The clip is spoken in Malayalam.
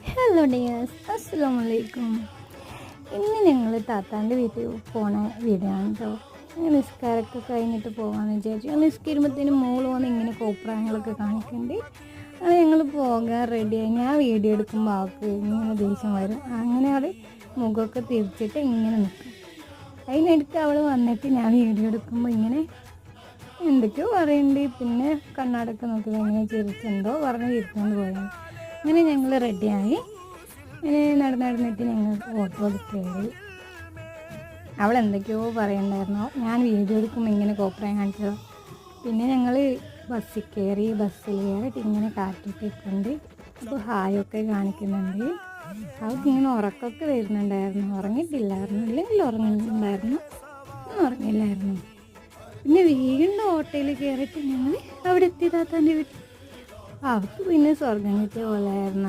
ഹലോ ഡിയേഴ്സ് അസ്സാം വലൈക്കും ഇന്ന് ഞങ്ങൾ താത്താന്റെ വീട്ടിൽ പോണ വീടാണ് കേട്ടോ അങ്ങനെ നിസ്കാരമൊക്കെ കഴിഞ്ഞിട്ട് പോകാമെന്ന് വിചാരിച്ചു. നിസ്കരിമ്പത്തേനും മോൾ വന്ന് ഇങ്ങനെ കോപ്രായങ്ങളൊക്കെ കാണിക്കുന്നുണ്ട് അങ്ങനെ ഞങ്ങൾ പോകാൻ റെഡിയായി ഞാൻ വീഡിയോ എടുക്കുമ്പോൾ ആൾക്ക് ഇങ്ങനെ ദേഷ്യം വരും. അങ്ങനെ അവൾ മുഖമൊക്കെ തിരിച്ചിട്ട് ഇങ്ങനെ നിൽക്കും അതിനിടയ്ക്ക് അവൾ വന്നിട്ട് ഞാൻ വീഡിയോ എടുക്കുമ്പോൾ ഇങ്ങനെ എന്തൊക്കെയോ പറയുന്നുണ്ട് പിന്നെ കണ്ണാടൊക്കെ നോക്കി ഇങ്ങനെ ചിരിച്ചുണ്ടോ പറഞ്ഞ് ചിരിച്ചുകൊണ്ട് പോയത് അങ്ങനെ ഞങ്ങൾ റെഡിയായി ഇങ്ങനെ നടന്ന് നടന്നിട്ട് ഞങ്ങൾ ഓട്ടോ കയറി അവൾ എന്തൊക്കെയോ പറയണ്ടായിരുന്നോ. ഞാൻ വീഡിയോ എടുക്കുമ്പോൾ ഇങ്ങനെ കോപ്പറയും കാണിച്ചത്. പിന്നെ ഞങ്ങൾ ബസ്സിൽ കയറി ബസ്സിൽ കയറിയിട്ട് ഇങ്ങനെ കാറ്റൊക്കെ ഇട്ടുണ്ട് അപ്പോൾ ഹായൊക്കെ കാണിക്കുന്നുണ്ട്. അവൾക്ക് ഇങ്ങനെ ഉറക്കമൊക്കെ വരുന്നുണ്ടായിരുന്നു. ഉറങ്ങിയിട്ടില്ലായിരുന്നു. ഇല്ലെങ്കിൽ ഉറങ്ങുന്നുണ്ടായിരുന്നു. ഒന്നും ഉറങ്ങില്ലായിരുന്നു പിന്നെ വീണ്ടും ഓട്ടോയിൽ കയറിയിട്ട് ഞങ്ങൾ അവിടെ എത്തിയതാത്താന്റെ വീട്ടിൽ. അവർക്ക് പിന്നെ സ്വർഗം കിട്ടിയ പോലെ ആയിരുന്നു.